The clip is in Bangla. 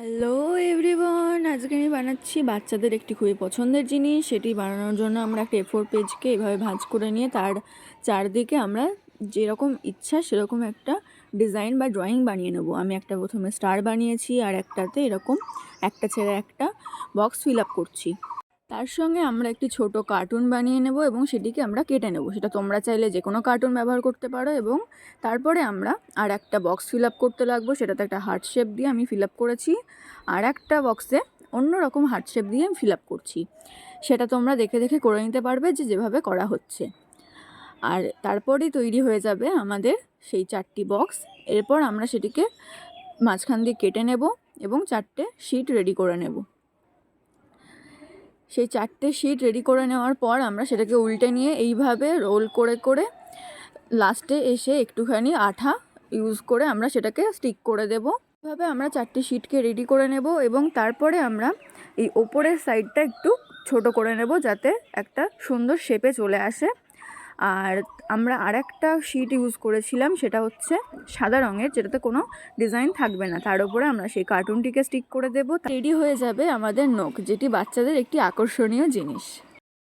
হ্যালো এভরিওয়ান আজকে আমি বানাচ্ছি বাচ্চাদের একটি খুবই পছন্দের জিনিস। সেটি বানানোর জন্য আমরা একটা এফোর পেজকে এভাবে ভাঁজ করে নিয়ে তার চারদিকে আমরা যেরকম ইচ্ছা সেরকম একটা ডিজাইন বা ড্রয়িং বানিয়ে নেব। আমি একটা প্রথমে স্টার বানিয়েছি আর একটাতে এরকম একটা ছেড়ে একটা বক্স ফিল আপ করছি। তার সঙ্গে আমরা একটি ছোট কার্টুন বানিয়ে নেব এবং সেটিকে আমরা কেটে নেব। সেটা তোমরা চাইলে যে কোনো কার্টুন ব্যবহার করতে পারো এবং তারপরে আমরা আর একটা বক্স ফিল আপ করতে লাগবো। সেটাতে একটা হার্ট শেপ দিয়ে আমি ফিল আপ করেছি। আর একটা বক্সে অন্য রকম হার্ট শেপ দিয়ে আমি ফিল আপ করছি। সেটা তোমরা দেখে দেখে করে নিতে পারবে যে যেভাবে করা হচ্ছে। আর তারপরেই তৈরি হয়ে যাবে আমাদের সেই চারটি বক্স এরপর আমরা সেটিকে মাঝখান দিয়ে কেটে নেব এবং চারটে শিট রেডি করে নেব। সেই চারটে শিট রেডি করে নেওয়ার পর আমরা সেটাকে উল্টে নিয়ে এইভাবে রোল করে করে লাস্টে এসে একটুখানি আঠা ইউজ করে আমরা সেটাকে স্টিক করে দেব। এভাবে আমরা চারটে শিটকে রেডি করে নেব এবং তারপরে আমরা এই ওপরের সাইডটা একটু ছোট করে নেব যাতে একটা সুন্দর শেপে চলে আসে। আর আমরা আর একটা শিট ইউজ করেছিলাম, সেটা হচ্ছে সাদা রঙের, যেটাতে কোনো ডিজাইন থাকবে না। তার উপরে আমরা সেই কার্টুনটিকে স্টিক করে দেবো। রেডি হয়ে যাবে আমাদের নখ যেটি বাচ্চাদের একটি আকর্ষণীয় জিনিস।